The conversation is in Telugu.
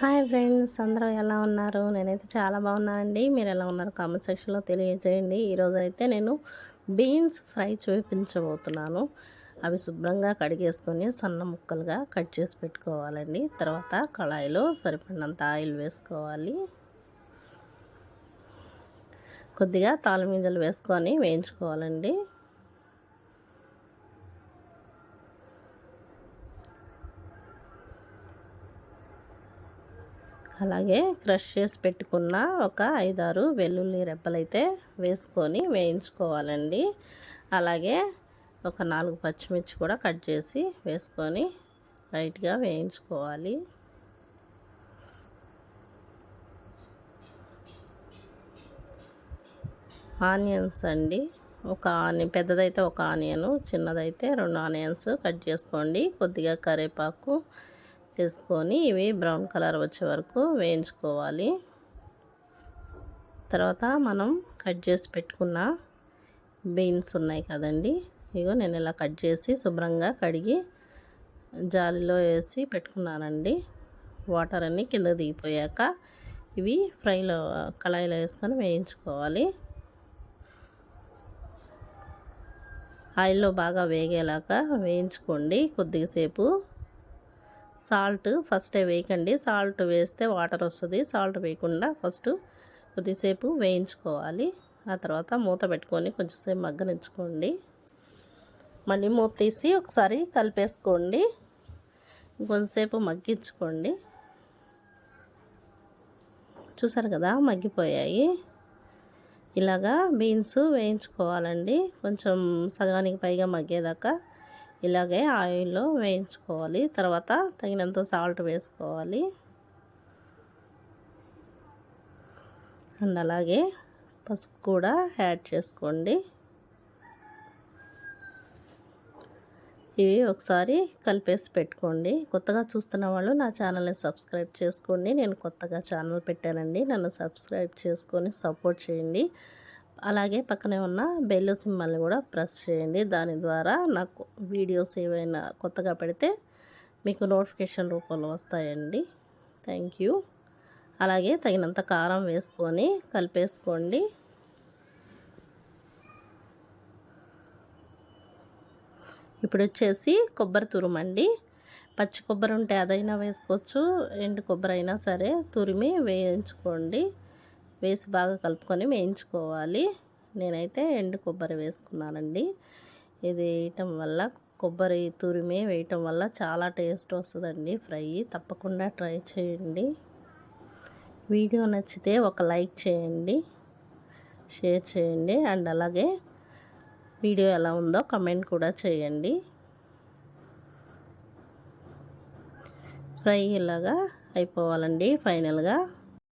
హాయ్ ఫ్రెండ్స్ అందరూ ఎలా ఉన్నారు? నేనైతే చాలా బాగున్నానండి. మీరు ఎలా ఉన్నారు? కామెంట్ సెక్షన్లో తెలియజేయండి. ఈరోజు అయితే నేను బీన్స్ ఫ్రై చూపించబోతున్నాను. అవి శుభ్రంగా కడిగేసుకొని సన్న ముక్కలుగా కట్ చేసి పెట్టుకోవాలండి. తర్వాత కళాయిలో సరిపడినంత ఆయిల్ వేసుకోవాలి. కొద్దిగా తాళమింజలు వేసుకొని వేయించుకోవాలండి. అలాగే క్రష్ చేసి పెట్టుకున్న ఒక ఐదారు వెల్లుల్లి రెబ్బలైతే వేసుకొని వేయించుకోవాలండి. అలాగే ఒక నాలుగు పచ్చిమిర్చి కూడా కట్ చేసి వేసుకొని లైట్గా వేయించుకోవాలి. ఆనియన్స్ అండి. ఒక ఆనియన్ పెద్దదైతే ఒక ఆనియను చిన్నదైతే రెండు ఆనియన్స్ కట్ చేసుకోండి. కొద్దిగా కరివేపాకు వేసుకొని ఇవి బ్రౌన్ కలర్ వచ్చే వరకు వేయించుకోవాలి. తర్వాత మనం కట్ చేసి పెట్టుకున్న బీన్స్ ఉన్నాయి కదండి. ఇగో నేను ఇలా కట్ చేసి శుభ్రంగా కడిగి జాలిలో వేసి పెట్టుకున్నానండి. వాటర్ అన్నీ కింద దిగిపోయాక ఇవి ఫ్రైలో కళాయిలో వేసుకొని వేయించుకోవాలి. ఆయిల్లో బాగా వేగేలాగా వేయించుకోండి. కొద్దిసేపు సాల్ట్ ఫస్టే వేయకండి. సాల్ట్ వేస్తే వాటర్ వస్తుంది. సాల్ట్ వేయకుండా ఫస్ట్ కొద్దిసేపు వేయించుకోవాలి. ఆ తర్వాత మూత పెట్టుకొని కొంచెంసేపు మగ్గనించుకోండి మళ్ళీ మూత తీసి ఒకసారి కలిపేసుకోండి. కొంచెంసేపు మగ్గించుకోండి. చూసారు కదా మగ్గిపోయాయి. ఇలాగా బీన్స్ వేయించుకోవాలండి. కొంచెం సగానికి పైగా మగ్గేదాకా ఇలాగే ఆయిల్లో వేయించుకోవాలి. తర్వాత తగినంత సాల్ట్ వేసుకోవాలి. అండ్ అలాగే పసుపు కూడా యాడ్ చేసుకోండి. ఇవి ఒకసారి కలిపేసి పెట్టుకోండి. కొత్తగా చూస్తున్న వాళ్ళు నా ఛానల్ని సబ్స్క్రైబ్ చేసుకోండి. నేను కొత్తగా ఛానల్ పెట్టానండి. నన్ను సబ్స్క్రైబ్ చేసుకొని సపోర్ట్ చేయండి. అలాగే పక్కనే ఉన్న బెల్ సింబల్ని కూడా ప్రెస్ చేయండి. దాని ద్వారా నాకు వీడియోస్ ఏవైనా కొత్తగా పెడితే మీకు నోటిఫికేషన్ రూపంలో వస్తాయండి. Thank you. అలాగే తగినంత కారం వేసుకొని కలిపేసుకోండి. ఇప్పుడు వచ్చేసి కొబ్బరి తురుమండి పచ్చి కొబ్బరి ఉంటే అదైనా వేసుకోవచ్చు. ఎండు కొబ్బరి అయినా సరే తురిమి వేయించుకోండి. వేసి బాగా కలుపుకొని వేయించుకోవాలి. నేనైతే ఎండు కొబ్బరి వేసుకున్నానండి. ఇది వేయటం వల్ల కొబ్బరి తురిమి వేయటం వల్ల చాలా టేస్ట్ వస్తుందండి. ఫ్రై తప్పకుండా ట్రై చేయండి. వీడియో నచ్చితే ఒక లైక్ చేయండి షేర్ చేయండి అండ్ అలాగే వీడియో ఎలా ఉందో కమెంట్ కూడా చేయండి. ఫ్రై ఇలాగా అయిపోవాలండి ఫైనల్గా.